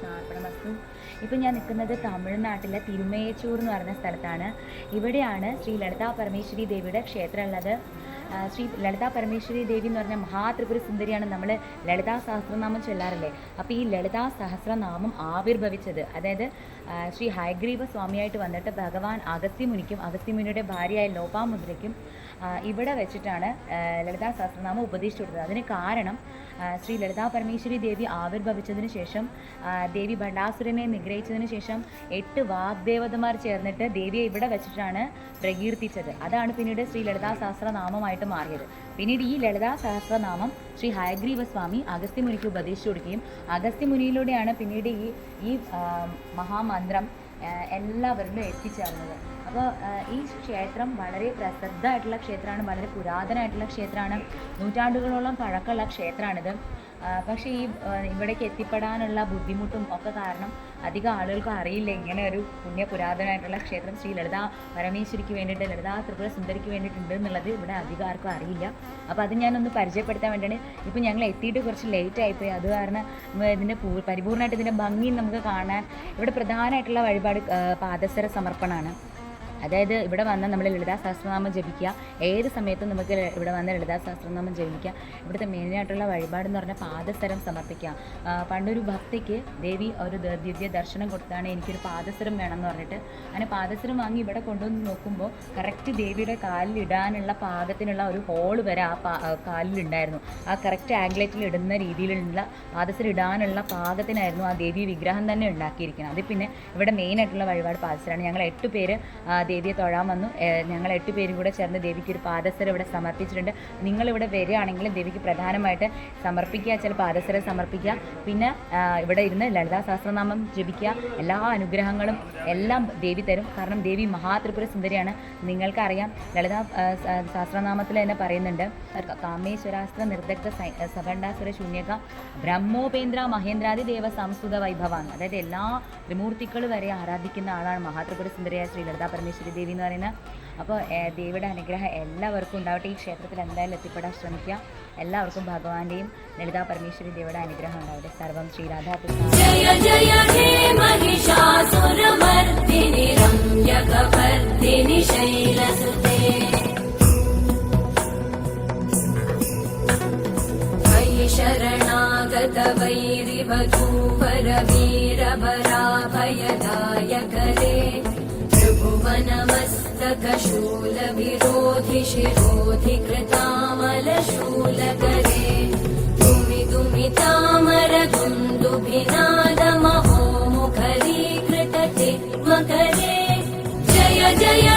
കൃഷ്ണാർപ്പണമസ്തു ഇപ്പം ഞാൻ നിൽക്കുന്നത് തമിഴ്നാട്ടിലെ തിരുമേച്ചൂർ എന്ന് പറയുന്ന സ്ഥലത്താണ്. ഇവിടെയാണ് ശ്രീ ലളിതാ പരമേശ്വരി ദേവിയുടെ ക്ഷേത്രം ഉള്ളത് ശ്രീ ലളിതാ പരമേശ്വരി ദേവി എന്ന് പറഞ്ഞ മഹാത്രിപുര സുന്ദരിയാണ് നമ്മൾ ലളിതാ സഹസ്രനാമം ചൊല്ലാറില്ലേ? അപ്പോൾ ഈ ലളിതാ സഹസ്രനാമം ആവിർഭവിച്ചത് അതായത് ശ്രീ ഹയഗ്രീവ സ്വാമിയായിട്ട് വന്നിട്ട് ഭഗവാൻ അഗസ്ത്യമുനിക്കും അഗസ്ത്യമുനിയുടെ ഭാര്യയായ ലോപാമുദ്രയ്ക്കും ഇവിടെ വെച്ചിട്ടാണ് ലളിതാ സഹസ്രനാമം ഉപദേശിച്ചു കൊടുത്തത് അതിന് കാരണം ശ്രീ ലളിതാ പരമേശ്വരി ദേവി ആവിർഭവിച്ചതിന് ശേഷം ദേവി ഭണ്ഡാസുരനെ നിഗ്രഹിച്ചതിന് ശേഷം എട്ട് വാഗ്ദേവതമാർ ചേർന്നിട്ട് ദേവിയെ ഇവിടെ വെച്ചിട്ടാണ് പ്രകീർത്തിച്ചത്. അതാണ് പിന്നീട് ശ്രീ ലളിതാ സഹസ്രനാമമായിട്ട് മാറിയത്. പിന്നീട് ഈ ലളിതാ സഹസ്രനാമം ശ്രീ ഹയഗ്രീവ സ്വാമി അഗസ്ത്യമുനിക്ക് ഉപദേശിച്ചു കൊടുക്കുകയും അഗസ്ത്യമുനിയിലൂടെയാണ് പിന്നീട് ഈ ഈ മഹാമന്ത്രം എല്ലാവരിലും എത്തിച്ചേർന്നത്. അപ്പോൾ ഈ ക്ഷേത്രം വളരെ പ്രസിദ്ധമായിട്ടുള്ള ക്ഷേത്രമാണ് വളരെ പുരാതനമായിട്ടുള്ള ക്ഷേത്രമാണ്. നൂറ്റാണ്ടുകളോളം പഴക്കമുള്ള ക്ഷേത്രമാണിത്. പക്ഷേ ഈ ഇവിടേക്ക് എത്തിപ്പെടാനുള്ള ബുദ്ധിമുട്ടും ഒക്കെ കാരണം അധികം ആളുകൾക്കും അറിയില്ല. ഇങ്ങനെ ഒരു പുണ്യ പുരാതനമായിട്ടുള്ള ക്ഷേത്രം ശ്രീ ലളിതാ പരമേശ്വരിക്ക് വേണ്ടിയിട്ട് ലളിതാ ത്രിപുര സുന്ദരിക്ക് വേണ്ടിയിട്ടുണ്ട് എന്നുള്ളത് ഇവിടെ അധികം ആർക്കും അറിയില്ല. അപ്പോൾ അത് ഞാനൊന്ന് പരിചയപ്പെടുത്താൻ വേണ്ടിയാണ്. ഇപ്പോൾ ഞങ്ങൾ എത്തിയിട്ട് കുറച്ച് ലേറ്റ് ആയിപ്പോയി. അത് കാരണം ഇതിന്റെ പരിപൂർണമായിട്ട് ഇതിന്റെ ഭംഗി നമുക്ക് കാണാൻ ഇവിടെ പ്രധാനമായിട്ടുള്ള വഴിപാട് പാദസര സമർപ്പണമാണ്. അതായത് ഇവിടെ വന്ന് നമ്മൾ ലളിതാ സഹസ്രനാമം ജപിക്കുക. ഏത് സമയത്തും നമുക്ക് ഇവിടെ വന്ന് ലളിതാ സഹസ്രനാമം ജപിക്കുക. ഇവിടുത്തെ മെയിനായിട്ടുള്ള വഴിപാട് എന്ന് പറഞ്ഞാൽ പാദസരം സമർപ്പിക്കുക. പണ്ടൊരു ഭക്തിക്ക് ദേവി ഒരു ദിവ്യ ദർശനം കൊടുത്താണ് എനിക്കൊരു പാദസരം വേണം എന്ന് പറഞ്ഞിട്ട്. അങ്ങനെ പാദസരം വാങ്ങി ഇവിടെ കൊണ്ടുവന്ന് നോക്കുമ്പോൾ കറക്റ്റ് ദേവിയുടെ കാലിലിടാനുള്ള പാകത്തിനുള്ള ഒരു ഹോൾ വരെ ആ കാലിലുണ്ടായിരുന്നു. ആ കറക്റ്റ് ആംഗ്ലേറ്റിൽ ഇടുന്ന രീതിയിലുള്ള പാദസരം ഇടാനുള്ള പാകത്തിനായിരുന്നു ആ ദേവി വിഗ്രഹം തന്നെ ഉണ്ടാക്കിയിരിക്കുന്നത്. അത് പിന്നെ ഇവിടെ മെയിനായിട്ടുള്ള വഴിപാട് പാദസരമാണ്. ഞങ്ങൾ എട്ട് പേര് ദേവിയെ തൊഴാൻ വന്നു. ഞങ്ങൾ എട്ട് പേരും കൂടെ ചേർന്ന് ദേവിക്ക് ഒരു പാദസരം ഇവിടെ സമർപ്പിച്ചിട്ടുണ്ട്. നിങ്ങളിവിടെ വരികയാണെങ്കിൽ ദേവിക്ക് പ്രധാനമായിട്ട് സമർപ്പിക്കുക ചില പാദസരം സമർപ്പിക്കുക. പിന്നെ ഇവിടെ ഇരുന്ന് ലളിതാ സഹസ്രനാമം ജപിക്കുക. എല്ലാ അനുഗ്രഹങ്ങളും എല്ലാം ദേവി തരും. കാരണം ദേവി മഹാത്രിപുര സുന്ദരിയാണ്. നിങ്ങൾക്കറിയാം ലളിതാ സഹസ്രനാമത്തിൽ തന്നെ പറയുന്നുണ്ട് കാമേശ്വരാസ്ത്ര നിർദ്ദക്ത സഭണ്ഡാസുര ശൂന്യക ബ്രഹ്മോപേന്ദ്ര മഹേന്ദ്രാദി ദേവ സംസ്കൃത വൈഭവാണ് അതായത് എല്ലാ ത്രിമൂർത്തികൾ വരെ ആരാധിക്കുന്ന ആളാണ് മഹാത്രിപുര സുന്ദരിയായ ശ്രീ ലളിതാ പരമേശ്വരി ദേവി എന്ന് പറയുന്നത് അപ്പോൾ ഏഹ്, ദേവിയുടെ അനുഗ്രഹം എല്ലാവർക്കും ഉണ്ടാവട്ടെ ഈ ക്ഷേത്രത്തിൽ എന്തായാലും എത്തിപ്പെടാൻ ശ്രമിക്കുക എല്ലാവർക്കും ഭഗവാന്റെയും ലളിതാ പരമേശ്വരി ദേവിയുടെ അനുഗ്രഹം ഉണ്ടാവട്ടെ സർവം ശ്രീ രാധാകൃഷ്ണ जय जय हे नमस्तकशूलविरोधिशिरोधि कृतामलशूलकरे तुमितामरबुन्दुभिनादमहोमुखरी कृत चिह्मकरे जय जय